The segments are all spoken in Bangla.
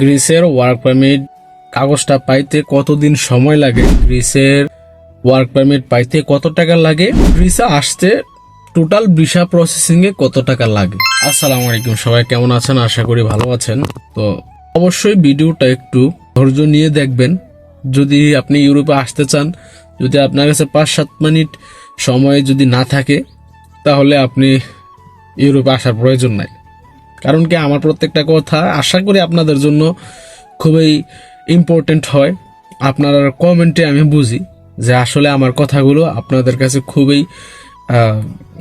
গ্রিসের ওয়ার্ক পারমিট কাগজটা পাইতে কতদিন সময় লাগে? গ্রিসের ওয়ার্ক পারমিট পাইতে কত টাকা লাগে? গ্রিসে আসতে টোটাল ভিসা প্রসেসিং এ কত টাকা লাগে? আসসালামু আলাইকুম, সবাই কেমন আছেন? আশা করি ভালো আছেন। তো অবশ্যই ভিডিওটা একটু ধৈর্য নিয়ে দেখবেন। যদি আপনি ইউরোপে আসতে চান, যদি আপনার কাছে পাঁচ সাত মিনিট সময় যদি না থাকে, তাহলে আপনি ইউরোপে আসার প্রয়োজন নাই। কারণ কি আমার প্রত্যেকটা কথা আশা করি আপনাদের জন্য খুবই ইম্পর্টেন্ট হয়। আপনার কমেন্টে আমি বুঝি যে আসলে আমার কথাগুলো আপনাদের কাছে খুবই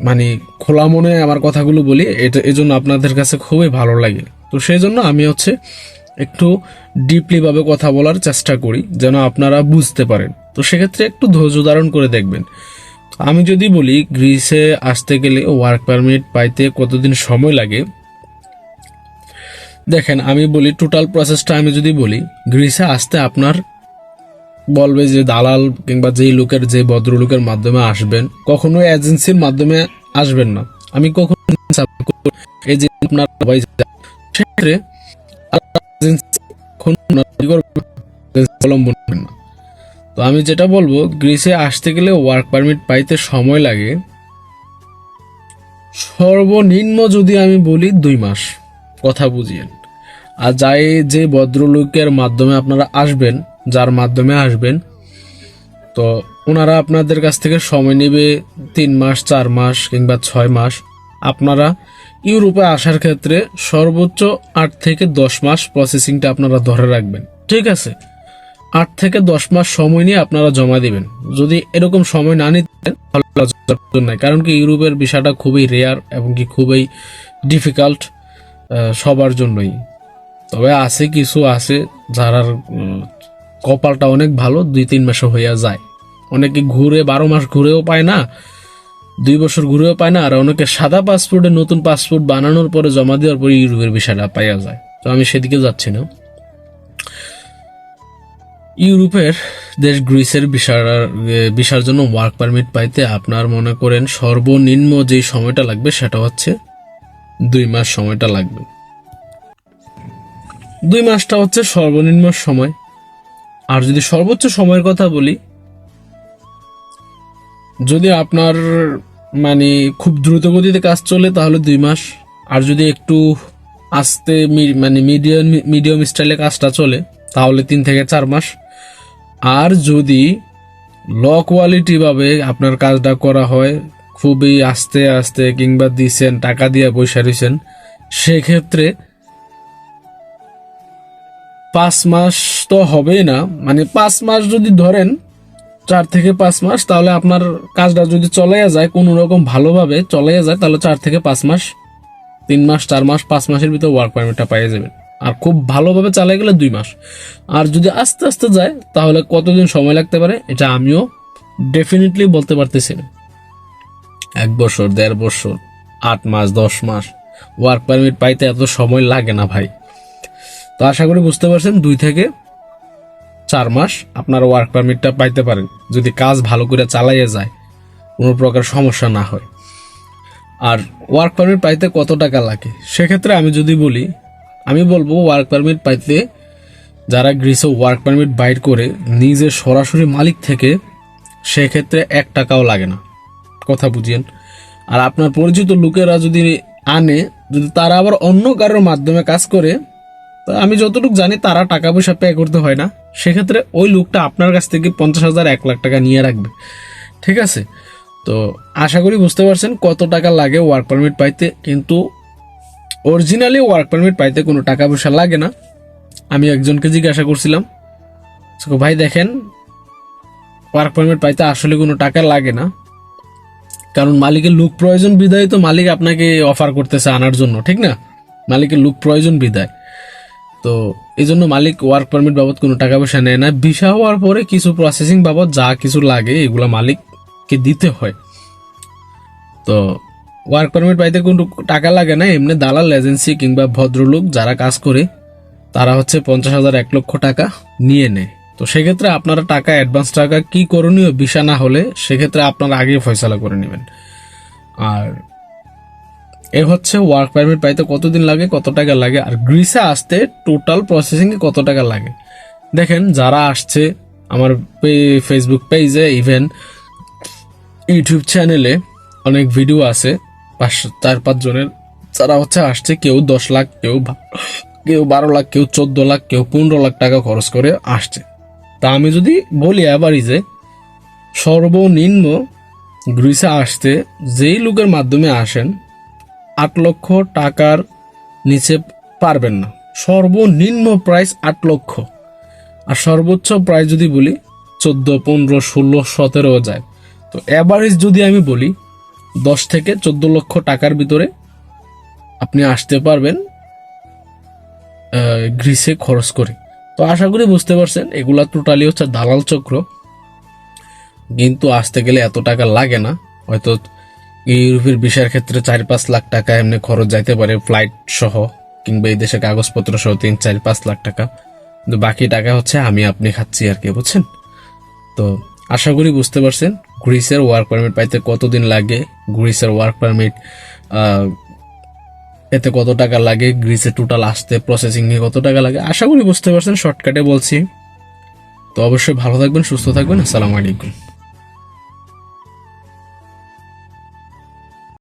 মানে খোলা মনে আমার কথাগুলো বলি, এটা, এজন্য আপনাদের কাছে খুবই ভালো লাগে। তো সেই জন্য আমি হচ্ছে একটু ডিপলিভাবে কথা বলার চেষ্টা করি, যেন আপনারা বুঝতে পারেন। তো সেক্ষেত্রে একটু ধৈর্য ধারণ করে দেখবেন। আমি যদি বলি গ্রিসে আসতে গেলে ওয়ার্ক পারমিট পাইতে কতদিন সময় লাগে? দেখেন, আমি বলি টোটাল প্রসেসটা আমি যদি বলি গ্রিসে আসতে আপনার বলবে যে দালাল কিংবা যেই লোকের, যে ভদ্রলোকের মাধ্যমে আসবেন কখনো এজেন্সির মাধ্যমে আসবেন না। আমি কখনো আপনার সবাই সেক্ষেত্রে অবলম্বন না। তো আমি যেটা বলব গ্রিসে আসতে গেলে ওয়ার্ক পারমিট পাইতে সময় লাগে। সর্বনিম্ন যদি আমি বলি দুই মাস। কথা বুঝিয়েন। আর যাই যে ভদ্রলোকের মাধ্যমে আপনারা আসবেন, যার মাধ্যমে আসবেন, তো ওনারা আপনাদের কাছ থেকে সময় নেবে তিন মাস, চার মাস কিংবা ছয় মাস। আপনারা ইউরোপে আসার ক্ষেত্রে সর্বোচ্চ আট থেকে দশ মাস প্রসেসিংটা আপনারা ধরে রাখবেন, ঠিক আছে? আট থেকে দশ মাস সময় নিয়ে আপনারা জমা দিবেন। যদি এরকম সময় না নিতেন তাহলে কারণ কি ইউরোপের বিষয়টা খুবই রেয়ার এবং কি খুবই ডিফিকাল্ট সবার জন্যই। তবে আছে কিছু আছে যারা কপালটা অনেক ভালো, দুই তিন মাসে হইয়া যায়। অনেকে ঘুরে, বারো মাস ঘুরেও পায় না, দুই বছর ঘুরেও পায় না, আর অনেকে সাদা পাসপোর্টে নতুন পাসপোর্ট বানানোর পরে জমা দেওয়ার পরে ইউরোপের বিষয়টা পাইয়া যায়। তো আমি সেদিকে যাচ্ছি না। ইউরোপের দেশ গ্রিসের বিষার বিষার জন্য ওয়ার্ক পারমিট পাইতে আপনার মনে করেন সর্বনিম্ন যে সময়টা লাগবে সেটা হচ্ছে দুই মাস সময়টা লাগবে। দুই মাসটা হচ্ছে সর্বনিম্ন সময়। আর যদি সর্বোচ্চ সময়ের কথা বলি, যদি আপনার মানে খুব দ্রুত গতিতে কাজ চলে তাহলে দুই মাস। আর যদি একটু আস্তে মানে মিডিয়াম মিডিয়াম স্টাইলে কাজটা চলে তাহলে তিন থেকে চার মাস। আর যদি ল কোয়ালিটিভাবে আপনার কাজটা করা হয় খুবই আস্তে আস্তে কিংবা দিছেন, টাকা দিয়ে পয়সা দিছেন সেক্ষেত্রে পাঁচ মাস তো হবেই না। মানে পাঁচ মাস যদি ধরেন, চার থেকে পাঁচ মাস, তাহলে আপনার কাজটা যদি চলাইয়া যায়, কোনো রকম ভালোভাবে চলাইয়া যায়, তাহলে চার থেকে পাঁচ মাস, তিন মাস, চার মাস, পাঁচ মাসের ভিতর ওয়ার্ক পারমিটটা পেয়ে যাবেন। আর খুব ভালোভাবে চালাই গেলে দুই মাস। আর যদি আস্তে আস্তে যায়, তাহলে কতদিন সময় লাগতে পারে, এটা আমিও ডেফিনেটলি বলতে পারতেছি না। এক বছর, দেড় বছর, আট মাস, দশ মাস। ওয়ার্ক পারমিট পাইতে এত সময় লাগে না ভাই। তো আশা করি বুঝতে পারছেন, দুই থেকে চার মাস আপনার ওয়ার্ক পারমিটটা পাইতে পারেন। যদি কাজ ভালো করে চালাইয়ে যায়, কোনো প্রকার সমস্যা না হয়। আর ওয়ার্ক পারমিট পাইতে কত টাকা লাগে? সেক্ষেত্রে আমি যদি বলি, আমি বলব ওয়ার্ক পারমিট পাইতে যারা গ্রিসে ওয়ার্ক পারমিট বাইর করে নিজে সরাসরি মালিক থেকে সেক্ষেত্রে এক টাকাও লাগে না। কথা বুঝিয়েন। আর আপনার পরিচিত লোকেরা যদি আনে, যদি তারা আবার অন্য কারোর মাধ্যমে কাজ করে, তো আমি যতটুকু জানি তারা টাকা পয়সা পে করতে হয় না। সেক্ষেত্রে ওই লোকটা আপনার কাছ থেকে পঞ্চাশ হাজার, এক লাখ টাকা নিয়ে রাখবে। ঠিক আছে? তো আশা করি বুঝতে পারছেন কত টাকা লাগে ওয়ার্ক পারমিট পাইতে, কিন্তু অরিজিনালি ওয়ার্ক পারমিট পাইতে কোনো টাকা পয়সা লাগে না। আমি একজনকে জিজ্ঞাসা করছিলাম, ভাই দেখেন ওয়ার্ক পারমিট পাইতে আসলে কোনো টাকা লাগে না। কারণ মালিকের লুক প্রয়োজন বিদায় তো মালিক আপনাকে অফার করতেছে আনার জন্য, ঠিক না? মালিকের লুক প্রয়োজন বিদায়। তো এই জন্য মালিক ওয়ার্ক পারমিট বাবদ কোনো টাকা পয়সা নেয় না। ভিসা হওয়ার পরে কিছু প্রসেসিং বাবদ যা কিছু লাগে এগুলো মালিককে দিতে হয়। তো ওয়ার্ক পারমিট পাইতে কোনো টাকা লাগে না, এমনি দালাল এজেন্সি কিংবা ভদ্রলোক যারা কাজ করে, তারা হচ্ছে পঞ্চাশ হাজার এক লক্ষ টাকা নিয়ে নেয়। তো সেক্ষেত্রে আপনারা টাকা অ্যাডভান্স টাকা কি করণীয় ভিসা না হলে সেক্ষেত্রে আপনারা আগে ফয়সালা করে নেবেন। আর এ হচ্ছে ওয়ার্ক পারমিট পাইতে কতদিন লাগে, কত টাকা লাগে, আর গ্রিসে আসতে টোটাল প্রসেসিংয়ে কত টাকা লাগে? দেখেন, যারা আসছে আমার ফেসবুক পেজে ইভেন ইউটিউব চ্যানেলে অনেক ভিডিও আছে, পাঁচ, চার পাঁচজনের যারা হচ্ছে আসছে, কেউ দশ লাখ, কেউ কেউ বারো লাখ, কেউ চোদ্দ লাখ, কেউ পনেরো লাখ টাকা খরচ করে আসছে। তা আমি যদি বলি অ্যাভারেজে সর্বনিম্ন গ্রিসে আসতে যেই লোকের মাধ্যমে আসেন, আট লক্ষ টাকার নিচে পারবেন না। সর্বনিম্ন প্রাইস আট লক্ষ। আর সর্বোচ্চ প্রাইস যদি বলি, চোদ্দ, পনেরো, ষোলো, সতেরো যায়। তো অ্যাভারেজ যদি আমি বলি, দশ থেকে চোদ্দ লক্ষ টাকার ভিতরে আপনি আসতে পারবেন গ্রিসে খরচ করে। তো আশা করি বুঝতে পারছেন, এগুলা টোটালি হচ্ছে দালাল চক্র। কিন্তু আসতে গেলে এত টাকা লাগে না। হয়তো ইউরোপের ভিসার ক্ষেত্রে চার পাঁচ লাখ টাকা এমনি খরচ যাইতে পারে ফ্লাইট সহ, কিংবা এই দেশে কাগজপত্র সহ তিন চার পাঁচ লাখ টাকা। কিন্তু বাকি টাকা হচ্ছে আমি আপনি খাচ্ছি আর কি, বুঝছেন? তো আশা করি বুঝতে পারছেন গ্রিসের ওয়ার্ক পারমিট পাইতে কতদিন লাগে? গ্রিসের ওয়ার্ক পারমিট এতে কত টাকা লাগে, গ্রিসে টোটাল আসতে প্রসেসিংয়ে কত টাকা লাগে, আশা করি বুঝতে পারছেন শর্টকাটে বলছি। তো অবশ্যই ভালো থাকবেন, সুস্থ থাকবেন, আসসালামু আলাইকুম।